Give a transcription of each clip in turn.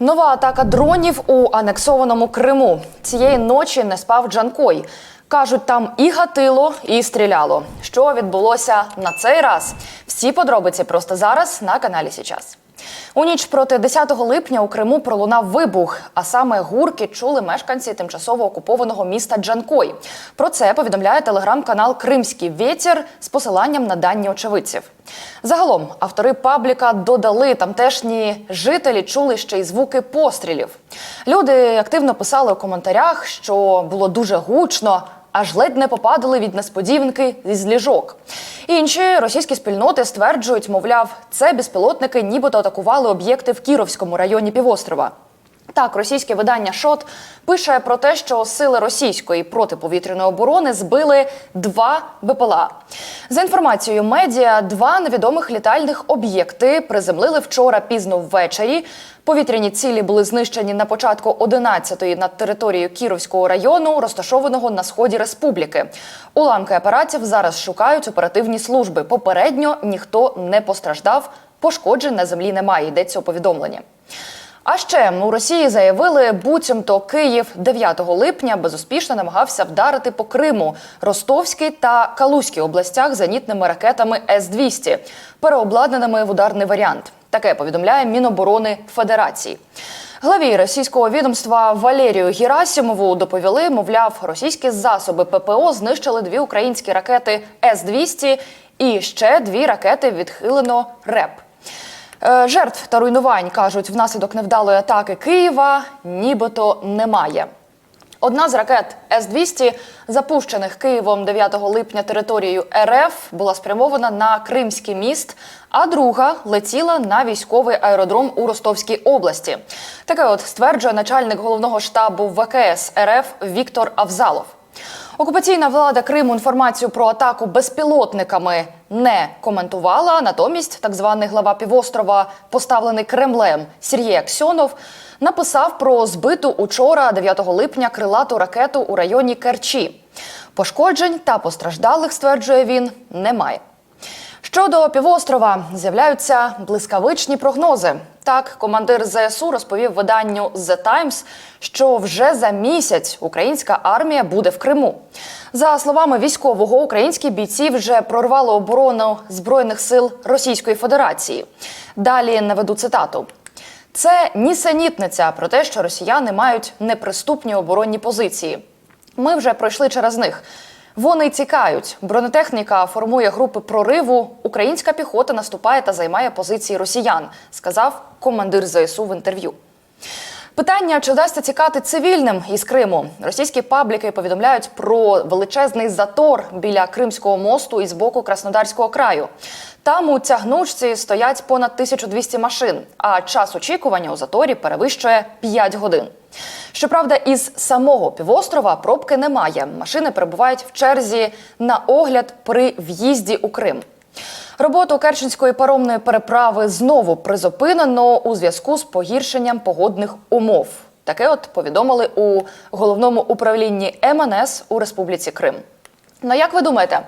Нова атака дронів у анексованому Криму. Цієї ночі не спав Джанкой. Кажуть, там і гатило, і стріляло. Що відбулося на цей раз? Всі подробиці просто зараз на каналі Січас. У ніч проти 10 липня у Криму пролунав вибух, а саме гурки чули мешканці тимчасово окупованого міста Джанкой. Про це повідомляє телеграм-канал Кримський вітер з посиланням на дані очевидців. Загалом автори пабліка додали тамтешні жителі чули ще й звуки пострілів. Люди активно писали у коментарях, що було дуже гучно. Аж ледь не попадали від несподіванки з ліжок. Інші російські спільноти стверджують, мовляв, це безпілотники нібито атакували об'єкти в Кіровському районі півострова. Так, російське видання ШОТ пише про те, що сили російської протиповітряної оборони збили два БПЛА. За інформацією медіа, два невідомих літальних об'єкти приземлили вчора пізно ввечері. Повітряні цілі були знищені на початку 11-ї над територією Кіровського району, розташованого на сході республіки. Уламки апаратів зараз шукають оперативні служби. Попередньо ніхто не постраждав, пошкоджень на землі немає. Йдеться у повідомленні. А ще у Росії заявили, буцімто Київ 9 липня безуспішно намагався вдарити по Криму, Ростовській та Калузькій областях зенітними ракетами С-200, переобладнаними в ударний варіант. Таке повідомляє Міноборони Федерації. Главі російського відомства Валерію Герасимову доповіли, мовляв, російські засоби ППО знищили дві українські ракети С-200 і ще дві ракети відхилено РЕП. Е, Жертв та руйнувань кажуть, внаслідок невдалої атаки Києва нібито немає. Одна з ракет С-200, запущених Києвом 9 липня територією РФ, була спрямована на Кримський міст, а друга летіла на військовий аеродром у Ростовській області. Таке от стверджує начальник головного штабу ВКС РФ Віктор Авзалов. Окупаційна влада Криму інформацію про атаку безпілотниками не коментувала. Натомість, так званий глава півострова, поставлений Кремлем Сергій Аксьонов, написав про збиту учора, 9 липня, крилату ракету у районі Керчі. Пошкоджень та постраждалих, стверджує він, немає. Щодо півострова з'являються блискавичні прогнози. Так, командир ЗСУ розповів виданню The Times, що вже за місяць українська армія буде в Криму. За словами військового, українські бійці вже прорвали оборону збройних сил Російської Федерації. Далі наведу цитату. Це нісенітниця про те, що росіяни мають неприступні оборонні позиції. Ми вже пройшли через них. Вони тікають. Бронетехніка формує групи прориву. Українська піхота наступає та займає позиції росіян, сказав командир ЗСУ в інтерв'ю. Питання, чи вдасться тікати цивільним із Криму. Російські пабліки повідомляють про величезний затор біля Кримського мосту із боку Краснодарського краю. Там у тягнучці стоять понад 1200 машин, а час очікування у заторі перевищує 5 годин. Щоправда, із самого півострова пробки немає. Машини перебувають в черзі на огляд при в'їзді у Крим. Роботу Керченської паромної переправи знову призупинено у зв'язку з погіршенням погодних умов. Таке от повідомили у головному управлінні МНС у Республіці Крим. Ну як ви думаєте,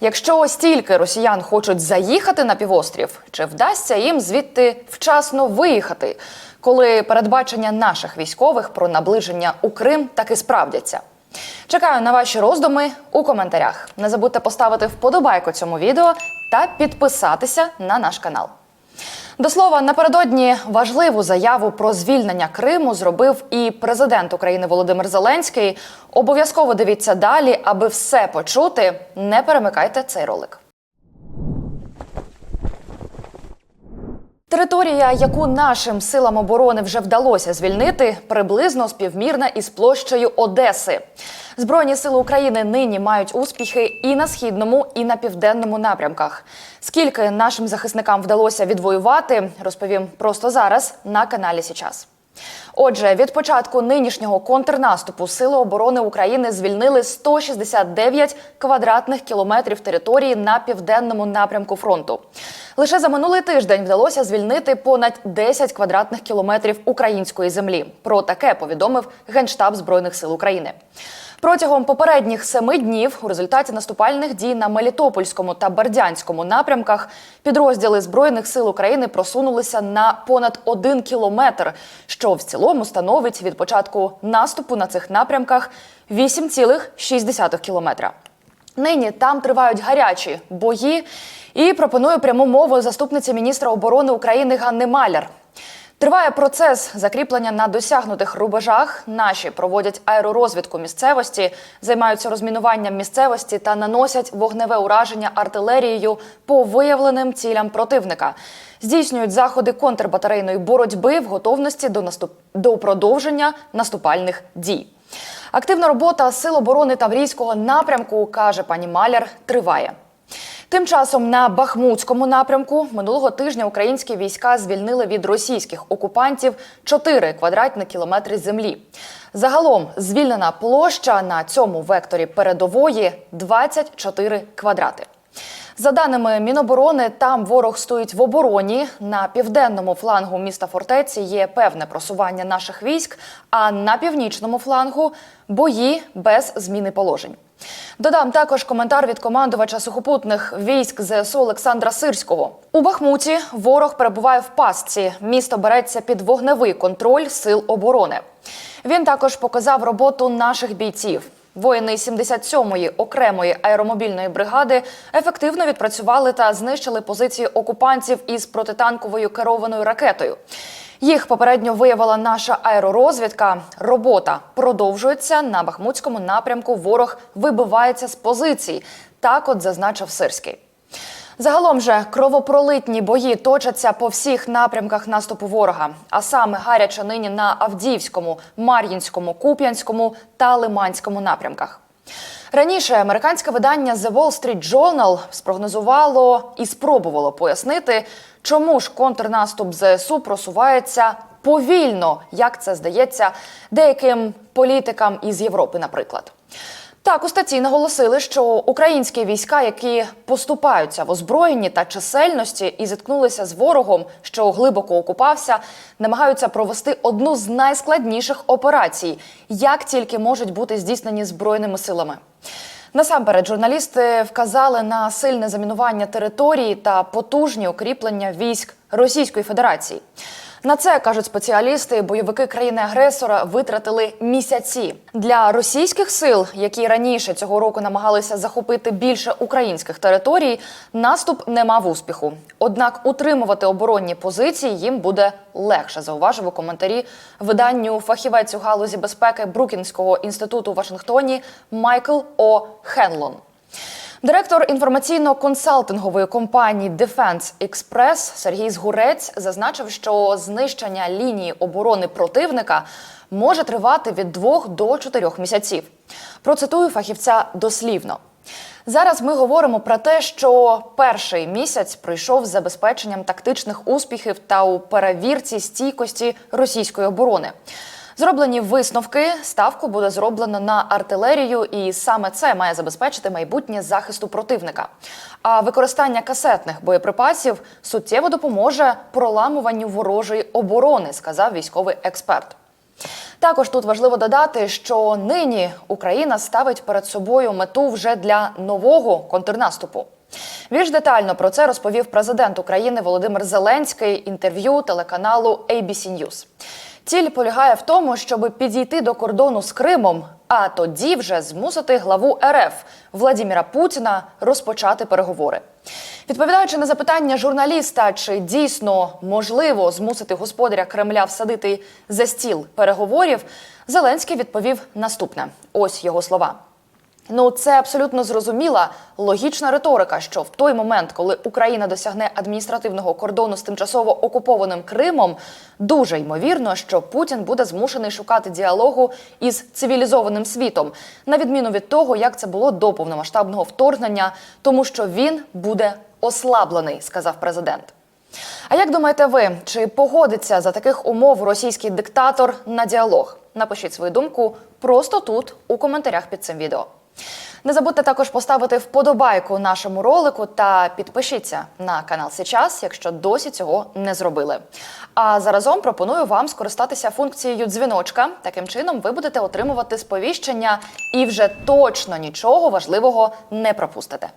якщо стільки росіян хочуть заїхати на півострів, чи вдасться їм звідти вчасно виїхати, коли передбачення наших військових про наближення у Крим таки справдяться? Чекаю на ваші роздуми у коментарях. Не забудьте поставити вподобайку цьому відео та підписатися на наш канал. До слова, напередодні важливу заяву про звільнення Криму зробив і президент України Володимир Зеленський. Обов'язково дивіться далі, аби все почути. Не перемикайте цей ролик. Територія, яку нашим силам оборони вже вдалося звільнити, приблизно співмірна із площею Одеси. Збройні сили України нині мають успіхи і на східному, і на південному напрямках. Скільки нашим захисникам вдалося відвоювати, розповім просто зараз на каналі Січас. Отже, від початку нинішнього контрнаступу Сили оборони України звільнили 169 квадратних кілометрів території на південному напрямку фронту. Лише за минулий тиждень вдалося звільнити понад 10 квадратних кілометрів української землі. Про таке повідомив Генштаб Збройних сил України. Протягом попередніх семи днів у результаті наступальних дій на Мелітопольському та Бердянському напрямках підрозділи збройних сил України просунулися на понад один кілометр, що в цілому становить від початку наступу на цих напрямках 8,6 кілометра. Нині там тривають гарячі бої. І пропоную пряму мову заступниці міністра оборони України Ганни Маляр. Триває процес закріплення на досягнутих рубежах. Наші проводять аеророзвідку місцевості, займаються розмінуванням місцевості та наносять вогневе ураження артилерією по виявленим цілям противника. Здійснюють заходи контрбатарейної боротьби в готовності до наступ до продовження наступальних дій. Активна робота сил оборони Таврійського напрямку каже пані Маляр, триває. Тим часом на Бахмутському напрямку минулого тижня українські війська звільнили від російських окупантів 4 квадратні кілометри землі. Загалом звільнена площа на цьому векторі передової 24 квадрати. За даними Міноборони, там ворог стоїть в обороні. На південному флангу міста фортеці є певне просування наших військ, а на північному флангу бої без зміни положень. Додам також коментар від командувача сухопутних військ ЗСУ Олександра Сирського. У Бахмуті ворог перебуває в пастці. Місто береться під вогневий контроль сил оборони. Він також показав роботу наших бійців. Воїни 77-ї окремої аеромобільної бригади ефективно відпрацювали та знищили позиції окупантів із протитанковою керованою ракетою. Їх попередньо виявила наша аеророзвідка. Робота продовжується на Бахмутському напрямку. Ворог вибивається з позицій. Так, от зазначив Сирський. Загалом же кровопролитні бої точаться по всіх напрямках наступу ворога, а саме гаряче нині на Авдіївському, Мар'їнському, Куп'янському та Лиманському напрямках. Раніше американське видання The Wall Street Journal спрогнозувало і спробувало пояснити, чому ж контрнаступ ЗСУ просувається повільно, як це здається деяким політикам із Європи, наприклад. Так, у статті наголосили, що українські війська, які поступаються в озброєнні та чисельності і зіткнулися з ворогом, що глибоко окупався, намагаються провести одну з найскладніших операцій, як тільки можуть бути здійснені збройними силами. Насамперед, журналісти вказали на сильне замінування території та потужні укріплення військ Російської Федерації. На це кажуть спеціалісти, бойовики країни-агресора витратили місяці для російських сил, які раніше цього року намагалися захопити більше українських територій. Наступ не мав успіху. Однак утримувати оборонні позиції їм буде легше. Зауважив у коментарі виданню фахівець у галузі безпеки Брукінського інституту у Вашингтоні Майкл О. Хенлон. Директор інформаційно-консалтингової компанії Defense Express Сергій Згурець зазначив, що знищення лінії оборони противника може тривати від двох до чотирьох місяців. Процитую фахівця дослівно. Зараз ми говоримо про те, що перший місяць пройшов з забезпеченням тактичних успіхів та у перевірці стійкості російської оборони. Зроблені висновки, ставку буде зроблено на артилерію, і саме це має забезпечити майбутнє захисту противника. А використання касетних боєприпасів суттєво допоможе проламуванню ворожої оборони, сказав військовий експерт. Також тут важливо додати, що нині Україна ставить перед собою мету вже для нового контрнаступу. Більш детально про це розповів президент України Володимир Зеленський інтерв'ю телеканалу ABC News. Ціль полягає в тому, щоб підійти до кордону з Кримом, а тоді вже змусити главу РФ Владіміра Путіна розпочати переговори. Відповідаючи на запитання журналіста, чи дійсно можливо змусити господаря Кремля всадити за стіл переговорів, Зеленський відповів наступне: ось його слова. Ну, це абсолютно зрозуміла логічна риторика, що в той момент, коли Україна досягне адміністративного кордону з тимчасово окупованим Кримом, дуже ймовірно, що Путін буде змушений шукати діалогу із цивілізованим світом, на відміну від того, як це було до повномасштабного вторгнення, тому що він буде ослаблений, сказав президент. А як думаєте ви, чи погодиться за таких умов російський диктатор на діалог? Напишіть свою думку просто тут, у коментарях під цим відео. Не забудьте також поставити вподобайку нашому ролику та підпишіться на канал Сейчас, якщо досі цього не зробили. А заразом пропоную вам скористатися функцією дзвіночка. Таким чином ви будете отримувати сповіщення і вже точно нічого важливого не пропустите.